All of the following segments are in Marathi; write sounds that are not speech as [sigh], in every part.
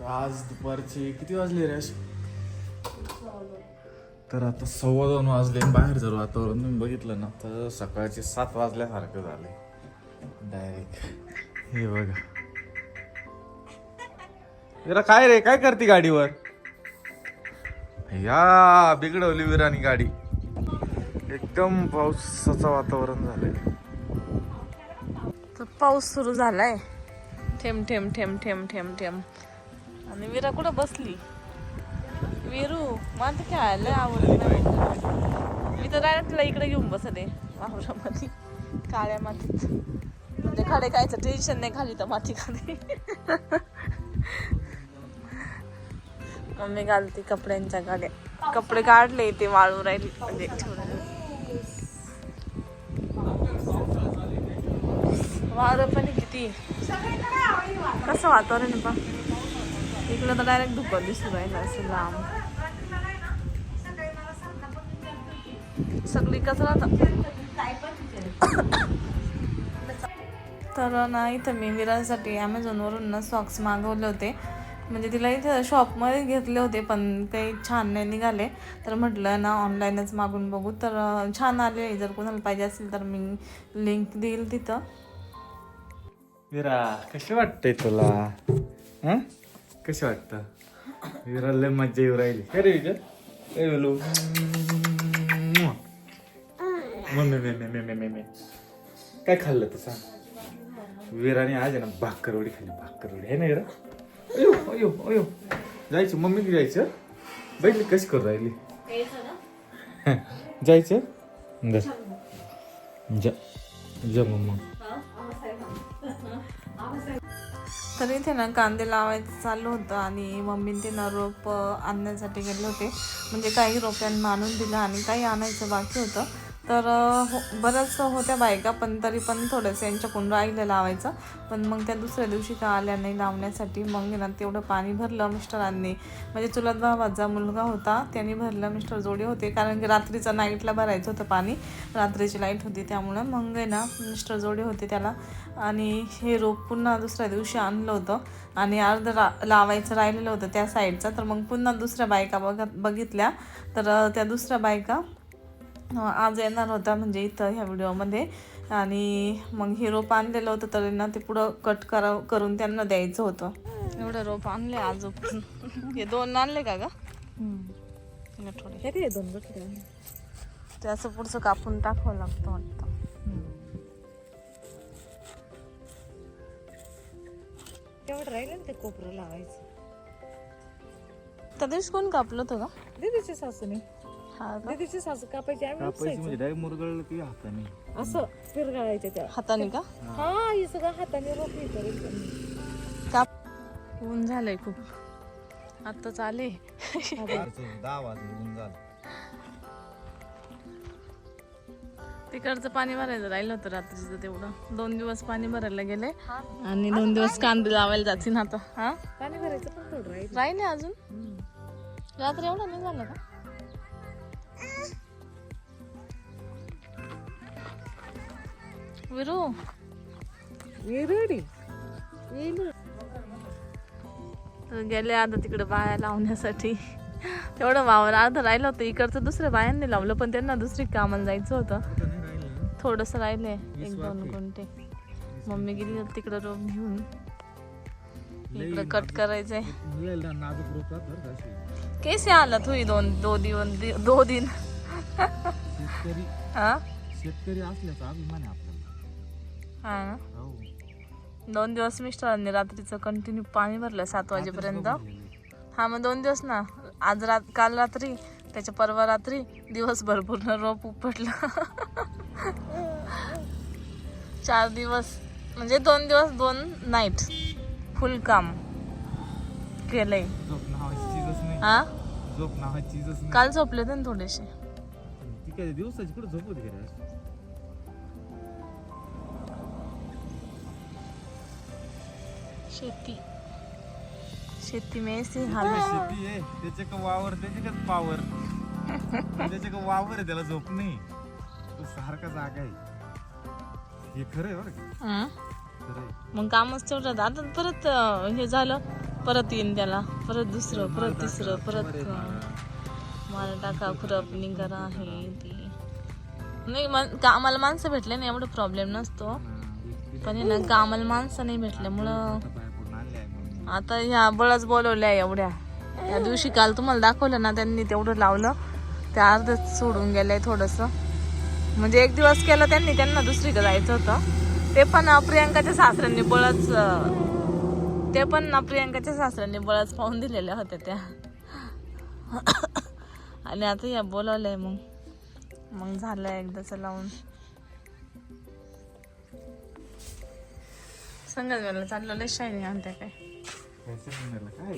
तर आज दुपारचे किती वाजले रेश तर आता सव्वा दोन वाजले आणि बाहेर जर वातावरण तुम्ही बघितलं ना तर सकाळचे सात वाजल्यासारखं झालंय. डायरेक्ट हे बघा. विरा काय रे काय करते गाडीवर? या बिघडवली विरानी गाडी. एकदम पावसाचं वातावरण झालंय. तर पाऊस सुरू झालाय. ठेम ठेम ठेम ठेम ठेम ठेम. आणि विरा कुठं बसली? विरू मला तर खेळायला आवडत नाही मी तर डायरेक्ट तिला इकडे घेऊन बसले वावरामध्ये काळ्या मातीत. म्हणजे खाडे कायचं टेन्शन नाही खाली तर माती खाली. मम्मी घालते कपड्यांच्या गाड्या. कपडे काढले ते वाळू राहिली म्हणजे वारं पण किती. कसं वातावरण आहे पा इकडं तर डायरेक्ट धुकं दिसून राहिलं असं लांब. सगळी कचरा तर ना इथं मी विरासाठी ॲमेझॉनवरून ना सॉक्स मागवले होते. म्हणजे तिला इथं शॉपमध्ये घेतले होते पण काही छान नाही निघाले. तर म्हटलं ना ऑनलाईनच मागून बघू. तर छान आले. जर कोणाला पाहिजे असेल तर मी लिंक देईल तिथं. विरा कसे वाटते तुला? कसे वाटतं? विरा लय मज्जा येऊ राहिली. काय रे विजय. ए बोलू. मम्मी मे मे मे मे मे काय खाल्लं तू सांग? विराने आज आहे ना भाकरवडी खाल्ली भाकरवडी आहे ना विरा अयो अयो अयो. जायचं मम्मी जायचं? बैठली कशी करू राहिली? जायचं? जा जा मम्मा. तर इथे ना कांदे लावायचं चालू होतं आणि मम्मीने ते ना रोप आणण्यासाठी गेले होते. म्हणजे काही रोप्यांना आणून दिलं आणि काही आणायचं बाकी होतं. तर हो बऱ्याच होत्या बायका पण तरी पण थोडंसं यांच्याकडून राहिलं लावायचं. पण मग त्या दुसऱ्या दिवशी का आल्या नाही लावण्यासाठी? मग ना तेवढं पाणी भरलं मिस्टरांनी. म्हणजे चुलत भावाचा मुलगा होता त्यांनी भरलं मिस्टर जोडे होते. कारण की रात्रीचं नाईटला भरायचं होतं पाणी. रात्रीची लाइट होती त्यामुळं. मग आहे ना मिस्टर जोडे होते त्याला. आणि हे रोप पुन्हा दुसऱ्या दिवशी आणलं होतं. आणि अर्ध रा लावायचं राहिलेलं होतं त्या साईडचा. तर मग पुन्हा दुसऱ्या बायका बघ बघितल्या. तर त्या दुसऱ्या बायका आज येणार होता म्हणजे इथं ह्या व्हिडिओमध्ये. आणि मग हे रोप आणलेलं होतं तर ना ते पुढं कट करा करून त्यांना द्यायचं होतं. एवढं रोप आणले आज हे दोन आणले का ग? हे थोडे. दोन ते असं पुढचं कापून टाकावं लागतं वाटतं. तेवढं राहिलं ना ते कोपरं लावायचं. त्या दिवशी कोण कापलं होतं का दीदीची सासूने. हा का? दीदीची सासू कापायची आम्ही कापायची म्हणजे डायरेक्ट मुरगळलं की हाताने. असं पिरगाळायच्या त्या. हाताने का? हा हे सगळं हाताने रोखली तर काप ऊन झालंय खूप. आत्ताच आले. दहा वाजले ऊन झालं. तिकडचं पाणी भरायचं राहिलं होतं रात्रीचं तेवढं. दोन दिवस पाणी भरायला गेले. आणि दोन दिवस कांदे लावायला जातील आता. हा? पाणी भरायचं पण थोडं राहील. राहिले अजून? रात्री एवढं नाही झालं का? तर गेले आता तिकडे बाया लावण्यासाठी तेवढं वावर अर्ध राहिलं होतं इकडचं दुसऱ्या बायांनी लावलं पण त्यांना दुसरी कामाला जायचं होतं थोडस राहिले एक दोन गुंठे मम्मी गेली होती तिकडं रोप घेऊन इकडं कट करायचंय कैसे आला तू दोन दो दिवन दो दिन हा शेतकरी असल्याचा अभिमान आपल्याला हा. ना? हो. दोन दिवस मिस्टरांनी रात्रीचं कंटिन्यू पाणी भरलं सात वाजेपर्यंत. हा मग दोन दिवस ना आज रात काल रात्री त्याच्या परवा रात्री दिवसभर पूर्ण रोप उपटलं. चार दिवस म्हणजे दोन दिवस दोन नाईट फुल काम केलंय. हा? काल झोपले होते ना थोडेसे. दिवसाची कुठे झोप शेती. शेती में है शेती आहे. त्याचे का वावर त्याचे का पावर. त्याचे का वावर आहे त्याला झोप नाही. तो सारखा जागा आहे. हे खरं आहे बरं का? हं? खरं आहे. मग कामच तेवढं आता परत अं, हे झालं. परत येईन त्याला. परत दुसरं परत तिसरं परत मला टाका खुरपणी करा हे ती. नाही मन- कामाला माणसं भेटले नाही एवढं प्रॉब्लेम नसतो. पण आहे ना कामाला माणसं नाही भेटल्यामुळं आता ह्या बळच बोलवल्या एवढ्या. या दिवशी काल तुम्हाला दाखवलं ना त्यांनी तेवढं लावलं. त्या अर्धच सोडून गेलंय थोडंसं. म्हणजे एक दिवस केलं त्यांनी त्यांना दुसरीकडे जायचं होतं. ते पण प्रियांकाच्या सासऱ्यांनी बळच ते पण ना प्रियांकाच्या सासऱ्यांनी बळच पाहून दिलेल्या होत्या त्या. आणि आता या बोलावलंय मग. मग झालं एकदाच लावून. संगत चाललं लय शायनिंग आणते काय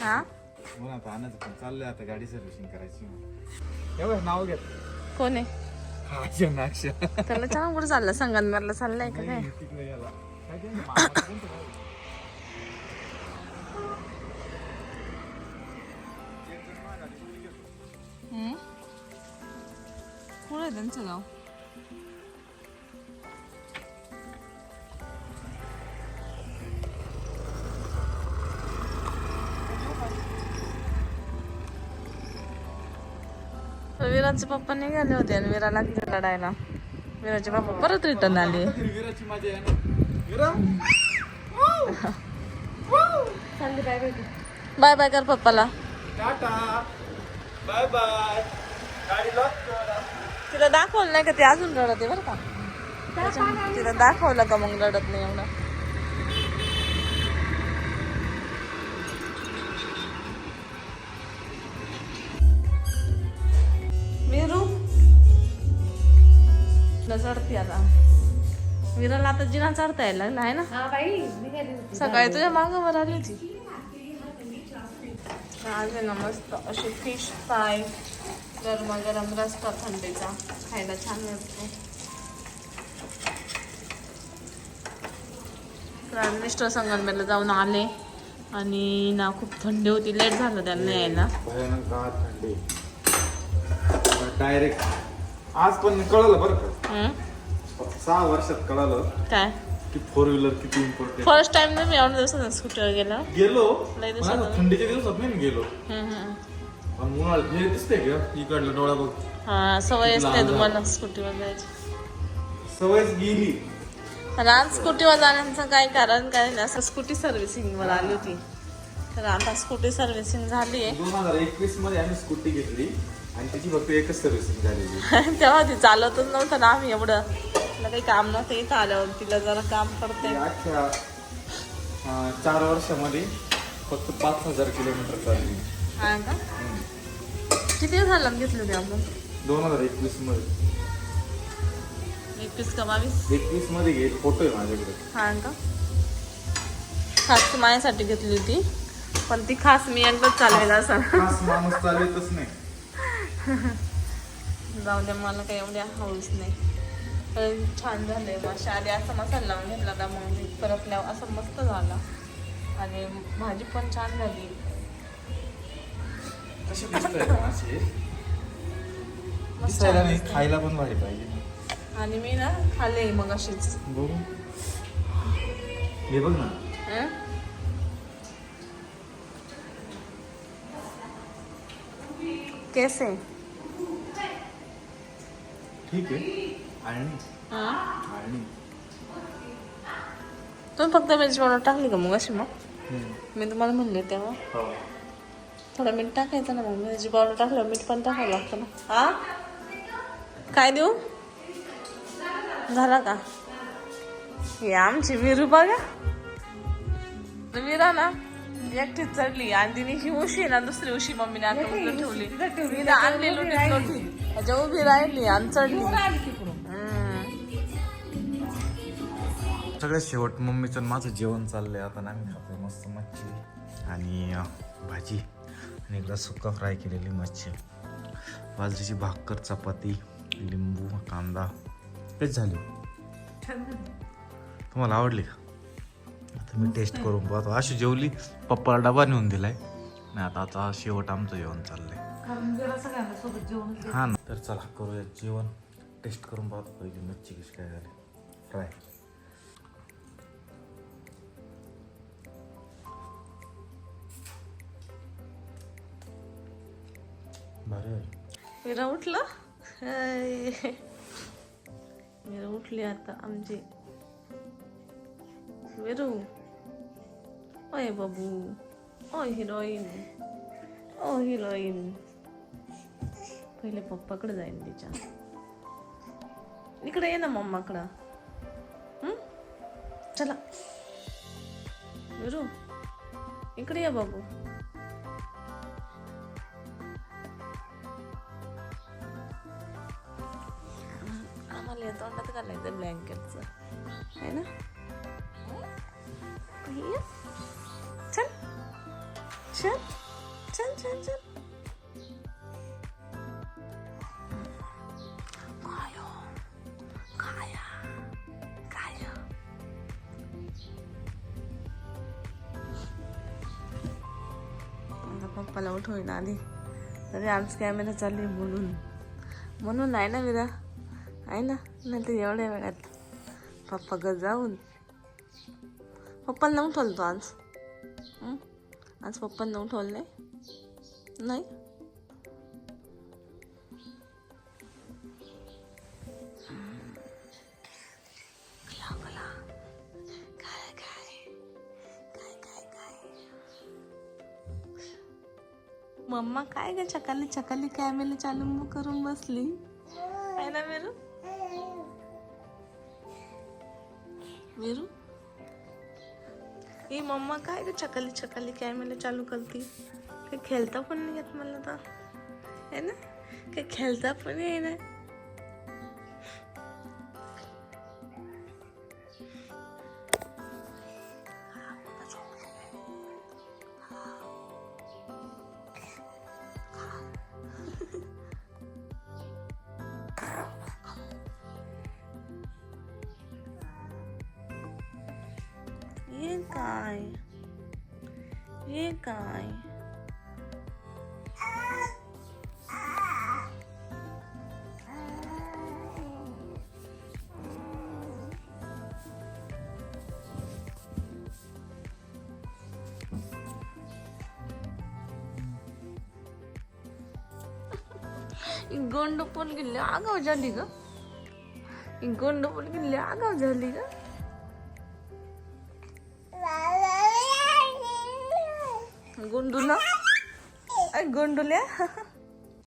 हा? आता आणायचं पण चाललंय आता गाडी सर्व्हिसिंग करायची एवढं नाव घेत. कोण आहे? त्याला छान कुठं चाललं? संगमनेरला चाललंय का काय? कुठं आहे त्यांचं गाव? विराचे पप्पा निघाले होते आणि विराला लागले लढायला मीराचे पप्पा परत रिटर्न आले. विराची बाय बाय कर पप्पाला. बाय बाय तिला दाखवलं नाही का ते अजून रडत आहे बरं का. तिला दाखवलं का मग रडत नाही एवढं? चढते आता. विराला आता जिना चढता यायला लागला आहे ना? हा सकाळी तुझ्या मागं वर आली होती. आज आहे ना मस्त अशी फिश फ्राय गरमागरम रस्ता थंडीचा खायला छान वाटतो. तर मिस्टर संगमनेरला जाऊन आले आणि ना खूप थंडी होती लेट झालं त्यांना यायला. डायरेक्ट आज पण कळलं बरं का. हम्म? सहा वर्षात कळालं काय? की फोर व्हीलर किती इम्पॉर्टंट फर्स्ट टाइम ना मी एवढ्या दिवसात स्कूटर गेलो. गेलो. लय दिवसात थंडीच्या दिवसात नाही मी गेलो. हम्म, हम्म. उन्हाळ्यात हे दिसते का? इकडलं डोळा बघ. हा सवय असते तुम्हाला स्कूटीवर जायची. सवयच गेली. आणि आज स्कूटीवर जाण्याचं काय कारण काय नाही. असं स्कूटी सर्व्हिसिंगवर आली होती. तर आता स्कूटी सर्व्हिसिंग झाली आहे दोन हजार एकवीसमध्ये आम्ही स्कूटी घेतली. आणि त्याची फक्त एकच सर्व्हिसिंग झालेली [laughs] तेव्हा ती चालवतच नव्हतं ना आम्ही एवढं. तिला काही काम नव्हतं इथं आल्यावर तिला जरा काम करते. अख्ख्या चार वर्षामध्ये फक्त पाच हजार किलोमीटर चालली. हा का? किती झाला घेतलं ते आपण दोन हजार एकवीसमध्ये. एकवीस का बावीस? एकवीसमध्ये घे फोटो आहे माझ्याकडे. हा का? खास माझ्यासाठी घेतली होती. पण ती खास मी एकदाच चालवेल असं खास माणूस चालतच नाही. [laughs] जाऊ द्या मला काही एवढ्या हौस नाही. पण छान झाले माशा आधी असा मसाला लावून घेतला ना मग मी परतल्यावर असं मस्त झाला. आणि भाजी पण छान झाली. मासे दिसायला नाही खायला पण भारी पाहिजे. आणि मी ना खाल्ले मग अशीच बघू. हे बघ ना. हं? कैसे ठीक आहे. आणि हं? आणि तुम्ही फक्त मिरची पावडर टाकली का मग अशी मग? हम्म. मी तुम्हाला म्हणले तेव्हा. हो. थोडं मीठ टाकायचं ना मग. मिरची पावडर टाकलं मीठ पण टाकावं लागतं ना. हा? काय देऊ? झाला का? ही आमची विरू बघा. विरा ना एकटीच चढली. आणि तिने ही उशी आहे ना दुसरी उशी मम्मीने आता उचलून ठेवली. तिने त्याच्या उभी राहिली आणि चढली. सगळ्यात शेवट मम्मीचं माझं जेवण चाललंय. आता ना आम्ही खातोय मस्त मच्छी आणि भाजी आणि इकडं सुका फ्राय केलेली मच्छी. बाजरीची भाकर चपाती लिंबू कांदा. तेच झाली. तुम्हाला आवडली का? आता मी टेस्ट करून पाहतो. अशी जेवली पप्पाला डबा नेऊन दिलाय. नाही आता आता शेवट आमचं जेवण चाललंय. हा ना. तर चला करूया जेवण. टेस्ट करून पाहतो पहिली मच्छी कशी काय झाली. फ्राय भारी आहे. विरा उठला? हाय. उठली आता आमची. मेरू ओय बाबू. ओ हिरोईन. ओ हिरोईन. पहिले पप्पाकडे जाईन तिच्या. इकडे ये ना मम्माकडं हं? चला. विरू इकडे ये बाबू. आता पप्पाला उठवून आधी. तरी आमच कॅमेरा चालू आहे म्हणून म्हणून आहे ना विरा? आहे ना? नाही तर एवढ्या वेळात पप्पा ग जाऊन. पप्पाला नऊ ठेवलं तो आज? आज पप्पाला नऊ ठेवलं नाही? मम्मा काय ग चकाली चकाली कॅमेरा चालू करून बसली. आहे ना मेरू? मेरू? ए मम्मा काय ग चकाली चकाली कॅमेरा चालू करती? काही खेळता पण नाही येत मला तर. आहे ना? काही खेळता पण आहे ना हे काय? हे काय? गोंड पण गेली आगाव झाली ग. गोंड पण गेली आगाव झाली ग. गोंडुल्या.